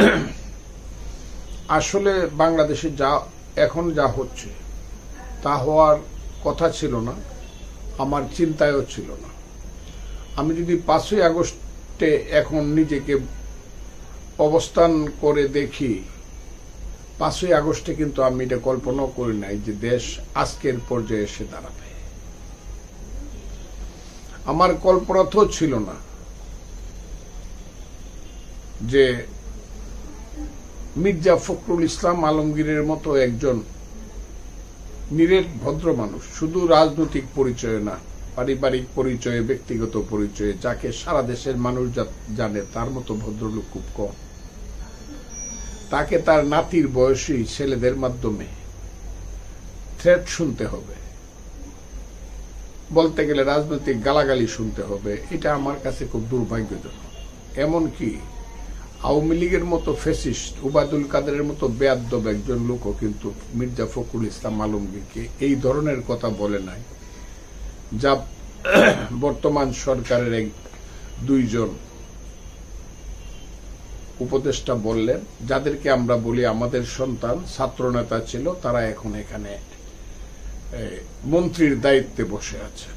আসলে বাংলাদেশে যা, এখন যা হচ্ছে, তা হওয়ার কথা ছিল না, আমার চিন্তায়ও ছিল না। আমি যদি পাঁচই আগস্টে এখন নিজেকে অবস্থান করে দেখি, পাঁচই আগস্টে কিন্তু আমি এটা কল্পনাও করি নাই যে দেশ আজকের পর্যায়ে এসে দাঁড়াবে। আমার কল্পনা তো ছিল না যে মির্জা ফখরুল ইসলাম আলমগীরের মতো একজন নিরেট ভদ্র মানুষ। শুধু রাজনৈতিক পরিচয় না, পারিবারিক পরিচয়ে, ব্যক্তিগত পরিচয়ে, যাকে সারা দেশের মানুষ জানে, তার মতো ভদ্রলোক খুব কম। তাকে তার নাতির বয়সী ছেলেদের মাধ্যমে থ্রেট শুনতে হবে। বলতে গেলে রাজনৈতিক গালাগালি শুনতে হবে। এটা আমার কাছে খুব দুর্ভাগ্যজনক। এমনকি আওয়ামী লীগের মতো ফেসিস্ট উবাদুল কাদেরের মতো বেয়াদ্দব একজন লোকও কিন্তু মির্জা ফখরুল ইসলাম আলমগীরকে এই ধরনের কথা বলে নাই, যা বর্তমান সরকারের এক দুইজন উপদেষ্টা বললেন, যাদেরকে আমরা বলি আমাদের সন্তান ছাত্রনেতা ছিল, তারা এখন এখানে মন্ত্রীর দায়িত্বে বসে আছে।